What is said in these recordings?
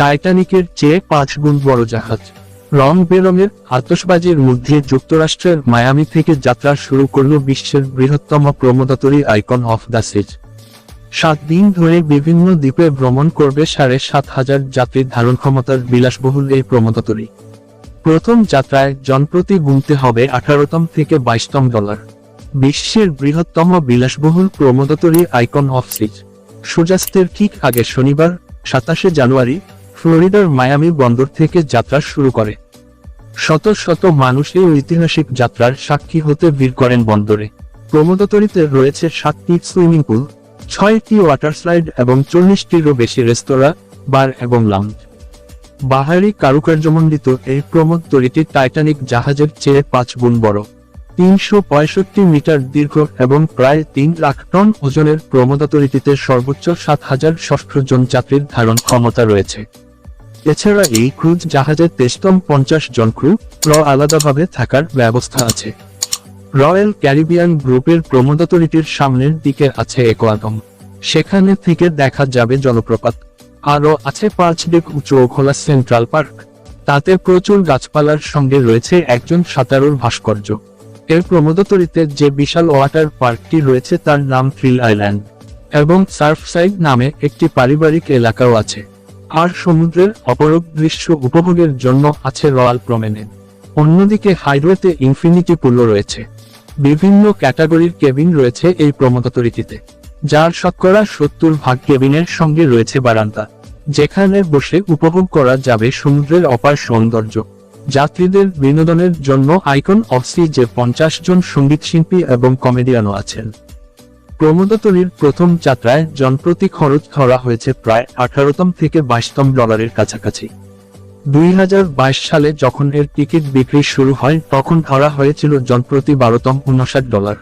টাইটানিকের চেয়ে পাঁচ গুণ বড় জাহাজ। রং বেরঙের আতসবাজির মধ্যে যুক্তরাষ্ট্রের মায়ামি থেকে যাত্রা শুরু করল বিশ্বের বৃহত্তম প্রমোদাতরী আইকন অফ দ্য সিজ। সাত দিন ধরে বিভিন্ন দ্বীপে ভ্রমণ করবে সাড়ে সাত হাজার যাত্রীর ধারণ ক্ষমতার বিলাসবহুল এই প্রমোদাতরী। প্রথম যাত্রায় জনপ্রতি গুনতে হবে আঠারোতম থেকে বাইশতম ডলার। বিশ্বের বৃহত্তম বিলাসবহুল প্রমোদতরী আইকন অফ সিজ। সূর্যাস্তের ঠিক আগে শনিবার, সাতাশে জানুয়ারি ফ্লোরিডার মায়ামি বন্দর থেকে যাত্রা শুরু করে। শত শত মানুষ এই ঐতিহাসিক যাত্রার সাক্ষী হতে ভিড় করেন বন্দরে। প্রমোদতরীতে রয়েছে সাতটি সুইমিং পুল, ছয়টি ওয়াটার স্লাইড এবং চল্লিশটিরও বেশি রেস্তোরাঁ, বার এবং লাউঞ্জ। বাহারি কারুকার্যমণ্ডিত এই প্রমোদ তরিটি টাইটানিক জাহাজের চেয়ে পাঁচ গুণ বড়। তিনশো পঁয়ষট্টি মিটার দীর্ঘ এবং প্রায় তিন লাখ টন ওজনের প্রমোদাতরিটিতে সর্বোচ্চ সাত হাজার ষষ্ঠ জন যাত্রীর ধারণ ক্ষমতা রয়েছে। এছাড়া এই ক্রুজ জাহাজে তেইশতম পঞ্চাশ জন ক্রু র আলাদাভাবে থাকার ব্যবস্থা আছে। রয়্যাল ক্যারিবিয়ান গ্রুপের প্রমোদাতরিটির সামনের দিকে আছে একোয়াগম। সেখানে থেকে দেখা যাবে জলপ্রপাত। আরও আছে পাঁচ ডেক উঁচু খোলা সেন্ট্রাল পার্ক। তাতে প্রচুর গাছপালার সঙ্গে রয়েছে একজন সাঁতারুর ভাস্কর্য। এর প্রমোদতরিতে যে বিশাল ওয়াটার পার্কটি রয়েছে তার নাম থ্রিল আইল্যান্ড। এবং সার্ফসাইড নামে একটি পারিবারিক এলাকাও আছে। আর সমুদ্রের অপরূপ দৃশ্য উপভোগের জন্য আছে রয়্যাল প্রমেনেড অন্যদিকে হাইওয়েতে ইনফিনিটি পুলও রয়েছে। বিভিন্ন ক্যাটাগরির কেবিন রয়েছে এই প্রমোদতরিটিতে, যার শতকরা সত্তর ভাগ কেবিনের সঙ্গে রয়েছে বারান্দা, যেখানে বসে উপভোগ করা যাবে সমুদ্রের অপার সৌন্দর্য। যাত্রীদের বিনোদনের জন্য আইকন অফ সি যে পঞ্চাশ জন সঙ্গীতশিল্পী এবং কমেডিয়ানও আছেন। প্রমোদতরীর প্রথম যাত্রায় জনপ্রতি খরচ ধরা হয়েছে প্রায় আঠারোতম থেকে বাইশতম ডলারের কাছাকাছি। দুই হাজার বাইশ সালে যখন এর টিকিট বিক্রি শুরু হয়, তখন ধরা হয়েছিল জনপ্রতি বারোতম উনষাট ডলার।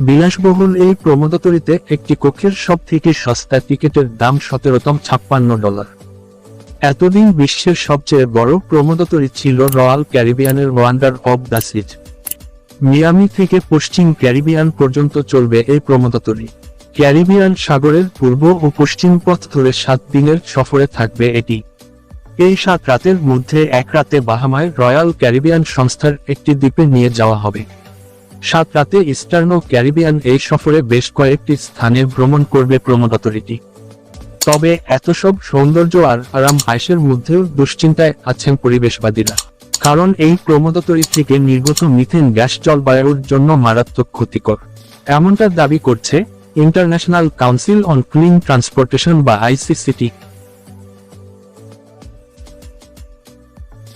বিলাসবহুল এই প্রমোদতরিতে একটি কক্ষের সব থেকে সস্তা টিকিটের দাম সতেরোতম ছাপ্পান্ন ডলার। এতদিন বিশ্বের সবচেয়ে বড় প্রমোদতরী ছিল royal ক্যারিবিয়ানের Wonder of the Seas Miami থেকে পশ্চিম ক্যারিবিয়ান পর্যন্ত চলবে এই প্রমোদতরী। ক্যারিবিয়ান সাগরের পূর্ব ও পশ্চিম পথ ধরে সাত দিনের সফরে থাকবে এটি। এই সাত রাতের মধ্যে এক রাতে বাহামায় রয়্যাল ক্যারিবিয়ান সংস্থার একটি দ্বীপে নিয়ে যাওয়া হবে। সাত রাতে ইস্টার্ন ও ক্যারিবিয়ান এই সফরে বেশ কয়েকটি স্থানে ভ্রমণ করবে প্রমোদতরীটি। তবে এত সব সৌন্দর্য আর আরাম হাইসের মধ্যেও দুশ্চিন্তায় আছেন পরিবেশবাদীরা। কারণ এই ক্রমদতরি থেকে নির্গত মিথেন গ্যাস জলবায়ুর জন্য মারাত্মক ক্ষতিকর। এমনটা দাবি করছে International Council on Clean Transportation বা আইসিসিটি।